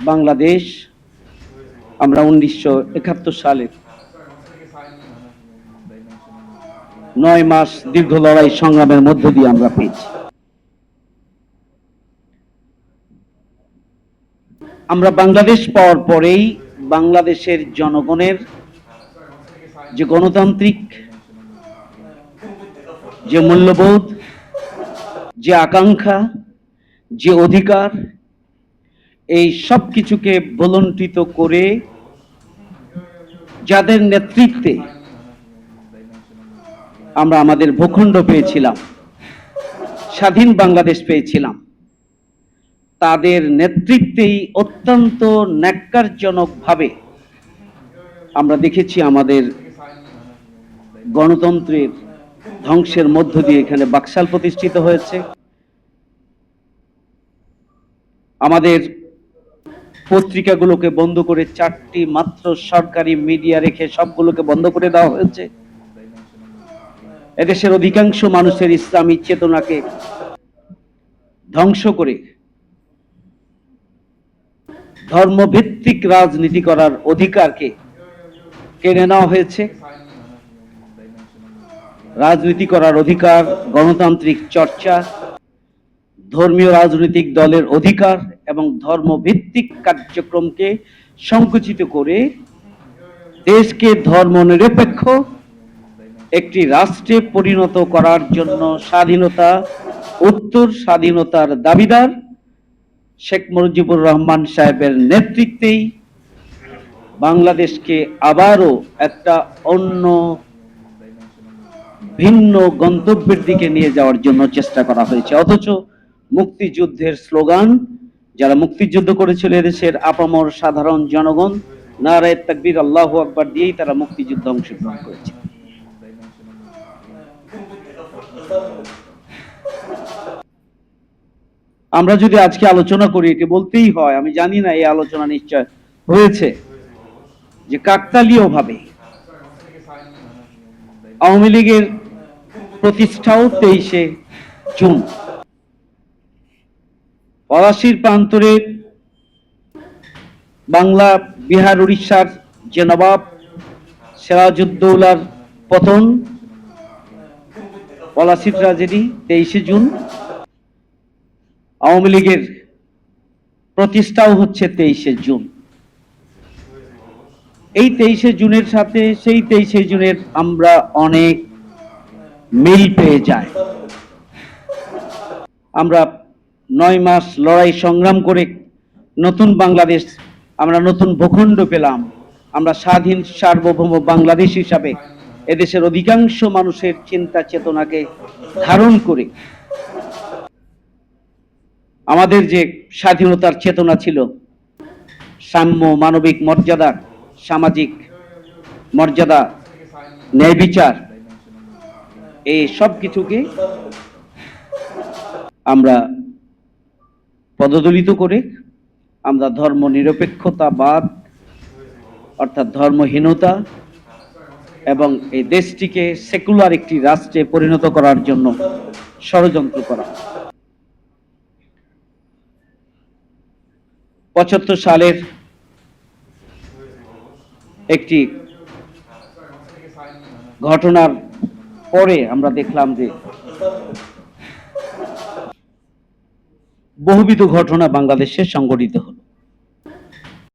বাংলাদেশ, আমরা উনিশশো একাত্তর সালের নয় মাস দীর্ঘ লড়াই সংগ্রামের মধ্য দিয়ে আমরা পেয়েছি। আমরা বাংলাদেশ পাওয়ার পরেই বাংলাদেশের জনগণের যে গণতান্ত্রিক যে মূল্যবোধ, যে আকাঙ্ক্ষা, যে অধিকার এই সব কিছুকে বলন্টিত করে যাদের নেতৃত্বে আমরা আমাদের ভূখণ্ড পেয়েছিলাম, স্বাধীন বাংলাদেশ পেয়েছিলাম, তাদের নেতৃত্বেই অত্যন্ত ন্যাক্কারজনকভাবে আমরা দেখেছি আমাদের গণতন্ত্রের ধ্বংসের মধ্য দিয়ে এখানে বাকশাল প্রতিষ্ঠিত হয়েছে। আমাদের পত্রিকাগুলোকে বন্ধ করে চারটি মাত্র সরকারি মিডিয়া রেখে সবগুলোকে বন্ধ করে দেওয়া হয়েছে। এদেশের অধিকাংশ মানুষের ইসলামী চেতনাকে ধ্বংস করে ধর্মভিত্তিক রাজনীতি করার অধিকারকে কেড়ে নেওয়া হয়েছে। রাজনীতি করার অধিকার, গণতান্ত্রিক চর্চা ধর্মীয় রাজনৈতিক দলের অধিকার এবং ধর্মভিত্তিক কার্যক্রমকে সংকুচিত করে দেশকে ধর্ম নিরপেক্ষ একটি রাষ্ট্রে পরিণত করার জন্য স্বাধীনতা, উত্তর স্বাধীনতার দাবিদার শেখ মুজিবুর রহমান সাহেবের নেতৃত্বেই বাংলাদেশকে আবারও একটা অন্য ভিন্ন গন্তব্যের দিকে নিয়ে যাওয়ার জন্য চেষ্টা করা হয়েছে। অথচ মুক্তিযুদ্ধের স্লোগান, যারা মুক্তিযুদ্ধ করেছিল এদেশের আপামর সাধারণ জনগণ, নারায় তাকবীর আল্লাহ আকবার দিয়েই তারা মুক্তিযুদ্ধ অংশগ্রহণ করেছে। আমরা যদি আজকে আলোচনা করি, এটি বলতেই হয়, আমি জানি না এই আলোচনা নিশ্চয় হয়েছে, যে কাকতালীয় ভাবে আওয়ামী লীগের প্রতিষ্ঠাও তেইশে জুন পলাশির প্রান্তরে বাংলা, বিহার, উড়িষ্যার যে নবাব সিরাজউদ্দৌলার পতন পলাশির ট্রাজেডি তেইশে জুন। আওয়ামী লীগের প্রতিষ্ঠাও হচ্ছে তেইশে জুন। এই তেইশে জুনের সাথে সেই তেইশে জুনের আমরা অনেক মিল পেয়ে যাই। আমরা নয় মাস লড়াই সংগ্রাম করে নতুন বাংলাদেশ, আমরা নতুন ভূখণ্ড পেলাম। আমরা স্বাধীন, সার্বভৌম বাংলাদেশ হিসাবে এদেশের অধিকাংশ মানুষের চিন্তা চেতনাকে ধারণ করে আমাদের যে স্বাধীনতার চেতনা ছিল, সাম্য মানবিক মর্যাদা, সামাজিক মর্যাদা, ন্যায় বিচার, এই সব কিছুকে আমরা পদদলিত করে আমরা ধর্ম নিরপেক্ষতাবাদ অর্থাৎ ধর্মহীনতা এবং এই দেশটিকে সেকুলার একটি রাষ্ট্রে পরিণত করার জন্য ষড়যন্ত্র করা। পঁচাত্তর সালের একটি ঘটনার পরে আমরা দেখলাম যে বহুবিধ ঘটনা বাংলাদেশে সংঘটিত হলো।